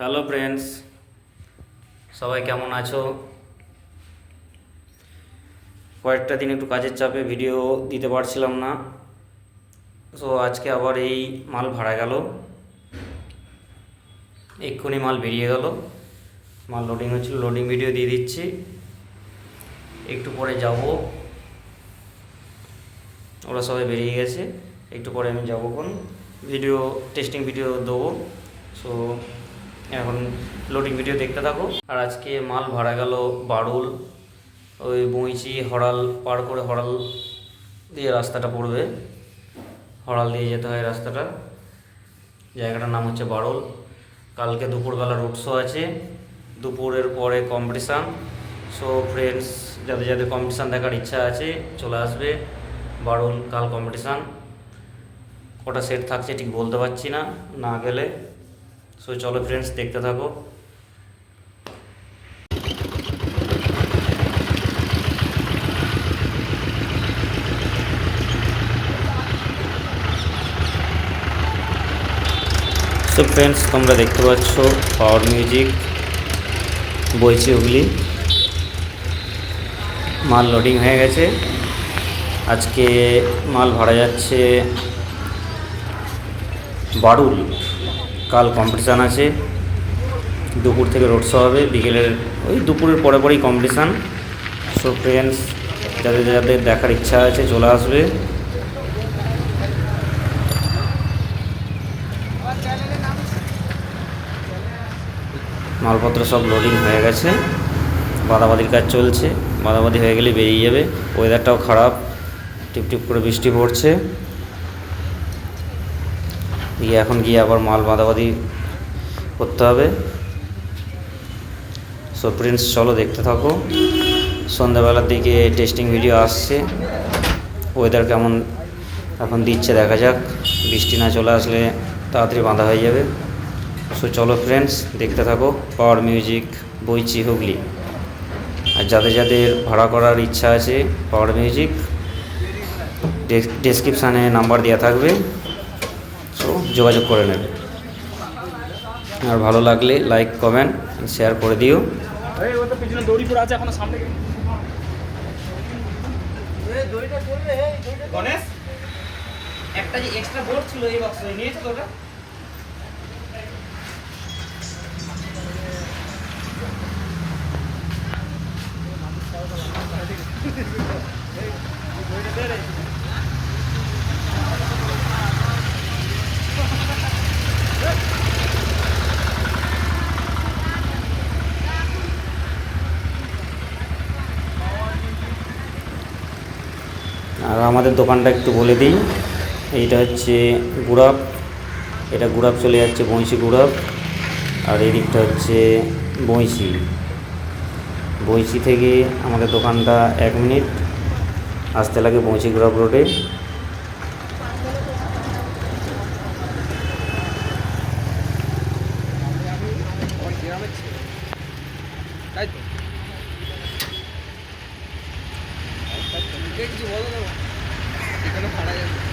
Hello friends সবাই কেমন আছো? কয়েকটা দিন একটু কাজের চাপে ভিডিও দিতে পারছিলাম না। সো আজকে আবার এই মাল ভাড়া গেল। এক্ষুনি মাল বেরিয়ে গেল। মাল লোডিং হচ্ছিল লোডিং ভিডিও দিয়ে দিচ্ছি। একটু পরে যাব। ওরা সবাই বেরিয়ে গেছে। একটু পরে আমি যাব কোন ভিডিও টেস্টিং ভিডিও দেবো। সো এখন লোডিং ভিডিও দেখতে থাকো। আর আজকে মাল ভাড়া গেল বারুল। ওই বইচি হড়াল পার করে হড়াল দিয়ে রাস্তাটা পড়বে। হড়াল দিয়ে যেতে হয় রাস্তাটা। জায়গাটার নাম হচ্ছে বারুল। কালকে দুপুরবেলা রোড শো আছে। দুপুরের পরে কম্পিটিশান সো ফ্রেন্ডস যাদের যাদের কম্পিটিশান দেখার ইচ্ছা আছে, চলে আসবে। বারুল, কাল কম্পিটিশান কটা সেট থাকছে ঠিক বলতে পারছি না। না গেলে সো চলো ফ্রেন্ডস দেখতে থাকো। সো ফ্রেন্ডস তোমরা দেখতে পাচ্ছ পাওয়ার মিউজিক বইছে ওগুলি মাল লোডিং হয়ে গেছে। আজকে মাল ভাড়া যাচ্ছে বারুল। কাল কম্পিটিশান আছে। দুপুর থেকে রোড শো হবে, বিকেলের, ওই দুপুরের পরে পরেই কম্পিটিশান সো ফ্রেন্ডস যাদের যাদের দেখার ইচ্ছা আছে, চলে আসবে। মালপত্র সব লোডিং হয়ে গেছে। বাদাবাদির কাজ চলছে। বাদাবাদি হয়ে গেলে বেরিয়ে যাবে। ওয়েদারটাও খারাপ। টিপ টিপ করে বৃষ্টি পড়ছে। গিয়ে এখন গিয়ে আবার মাল বাদাবাদি করতে হবে। সো প্রিন্স চলো দেখতে থাকো। সন্ধ্যাবেলার দিকে টেস্টিং ভিডিও আসছে। ওয়েদার কেমন এখন দিচ্ছে দেখা যাক। বৃষ্টি না চলে আসলে তাড়াতাড়ি বাঁধা হয়ে যাবে। সো চলো ফ্রেন্ডস দেখতে থাকো। Power music Boinchi Hooghly. আর যাদের যাদের ভাড়া করার ইচ্ছা আছে পাওয়ার মিউজিক ডেসক্রিপশানে নাম্বার দেওয়া থাকবে। যোগাযোগ করে নেবে। আর ভালো লাগলে লাইক কমেন্ট শেয়ার করে দিও। এই ও পিছনে দড়ি পড়ে আছে এখনও সামনে। গণেশ একটা যে এক্সট্রা বোর্ড ছিল এই বক্সে নিয়েছো তো ওটা আর আমাদের দোকানটা একটু বলে দিই। এইটা হচ্ছে গুড়াপ এটা গুড়াপ চলে যাচ্ছে, বঁইশি গুড়াপ আর এই দিকটা হচ্ছে বঁইশি। বঁইশি থেকে আমাদের দোকানটা এক মিনিট। আসতে লাগে বঁইশি গুড়াপ রোডে। দেখছি বলো এখানে ফাড়া যাবে।